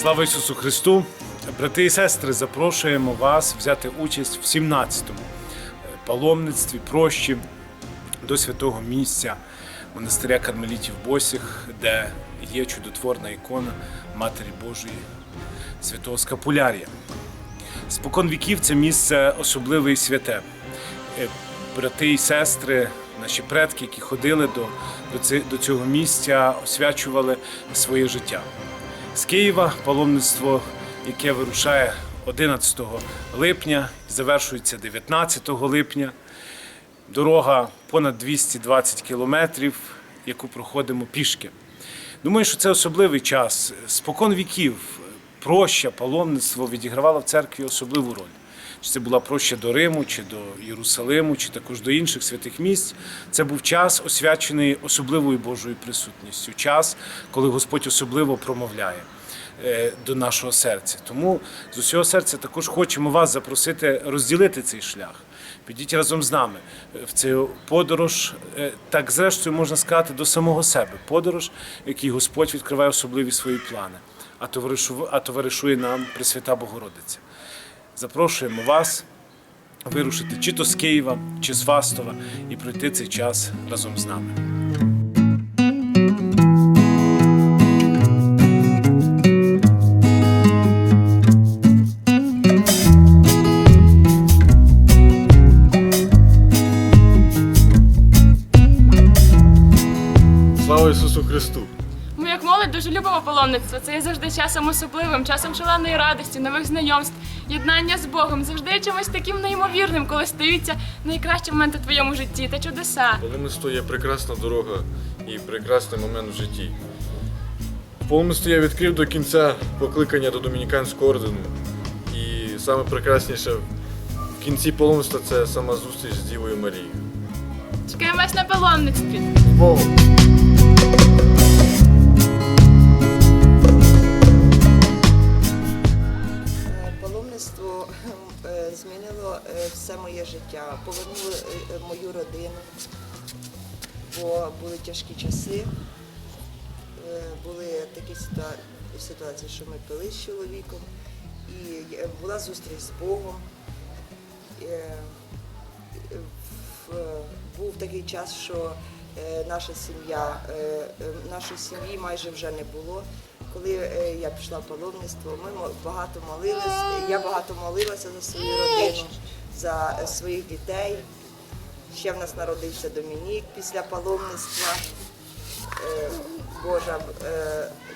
Слава Ісусу Христу! Брати і сестри, запрошуємо вас взяти участь в 17-му е, паломництві прощі до святого місця монастиря Кармелітів Босіх, де є чудотворна ікона Матері Божої святого Скапулярія. Спокон віків це місце особливе і святе. Е, Брати і сестри, наші предки, які ходили до, до, цього місця, освячували своє життя. З Києва паломництво, яке вирушає 11 липня, завершується 19 липня. Дорога понад 220 кілометрів, яку проходимо пішки. Думаю, що це особливий час. Спокон віків проща, паломництво відігравало в церкві особливу роль. Чи це була проща до Риму, чи до Єрусалиму, чи також до інших святих місць. Це був час, освячений особливою Божою присутністю, час, коли Господь особливо промовляє е, до нашого серця. Тому з усього серця також хочемо вас запросити розділити цей шлях. Підіть разом з нами в цю подорож, е, так зрештою можна сказати, до самого себе. Подорож, в якій Господь відкриває особливі свої плани, а товаришу- а товаришує нам Пресвята Богородиця. Запрошуємо вас вирушити чи то з Києва, чи з Фастова і пройти цей час разом з нами. Слава Ісусу Христу! Дуже любимо паломництво. Це є завжди часом особливим, часом шаленої радості, нових знайомств, єднання з Богом, завжди чимось таким неймовірним, коли стаються найкращі моменти в твоєму житті та чудеса. Паломництво є прекрасна дорога і прекрасний момент в житті. Паломництво я відкрив до кінця покликання до Домініканського ордену. І саме прекрасніше в кінці паломництва це сама зустріч з Дівою Марією. Чекаємо вас на паломництві. З все моє життя, повернуло е, мою родину, бо були тяжкі часи, Е, були такі ситуації, що ми пили з чоловіком, і е, була зустріч з Богом. Е, Був такий час, що е, наша сім'я, е, е, нашої сім'ї майже вже не було. Коли е, я пішла в паломництво, ми багато молилися. Я багато молилася за свою родину, за е, своїх дітей. Ще в нас народився Домінік після паломництва. Е, Божа,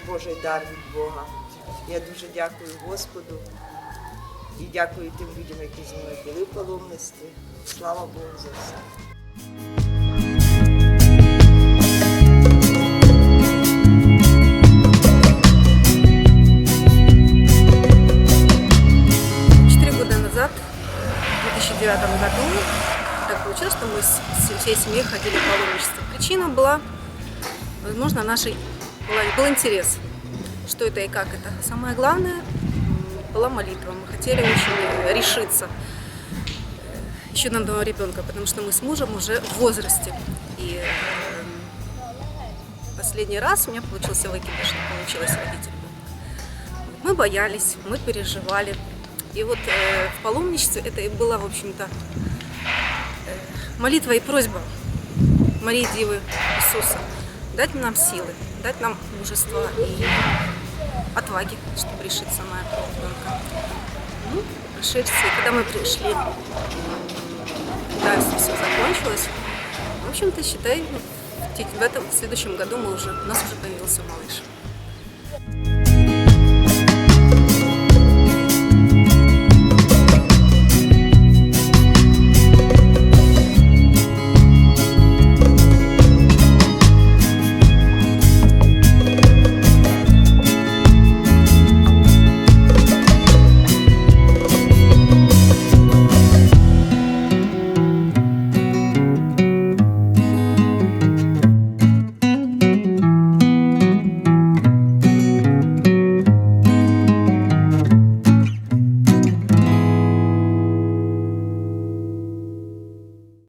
Божий дар від Бога. Я дуже дякую Господу і дякую тим людям, які зі мною були в паломництві. Слава Богу за все. Всей семьей ходили в паломничество. Причина была, возможно, нашей была, был интерес, что это и как это. Самое главное была молитва. Мы хотели очень решиться э, еще на одного ребенка, потому что мы с мужем уже в возрасте. И э, последний раз у меня получился выкидыш, не получилось родить ребенка. Мы боялись, мы переживали. И вот э, в паломничестве это и была, в общем-то, э, молитва и просьба Марии Дивы Иисуса дать нам силы, дать нам мужество и отваги, чтобы решить самое ребенка. Ну. И когда мы пришли, да, все закончилось. В общем-то, считай, в этом в следующем году мы уже, у нас уже появился малыш.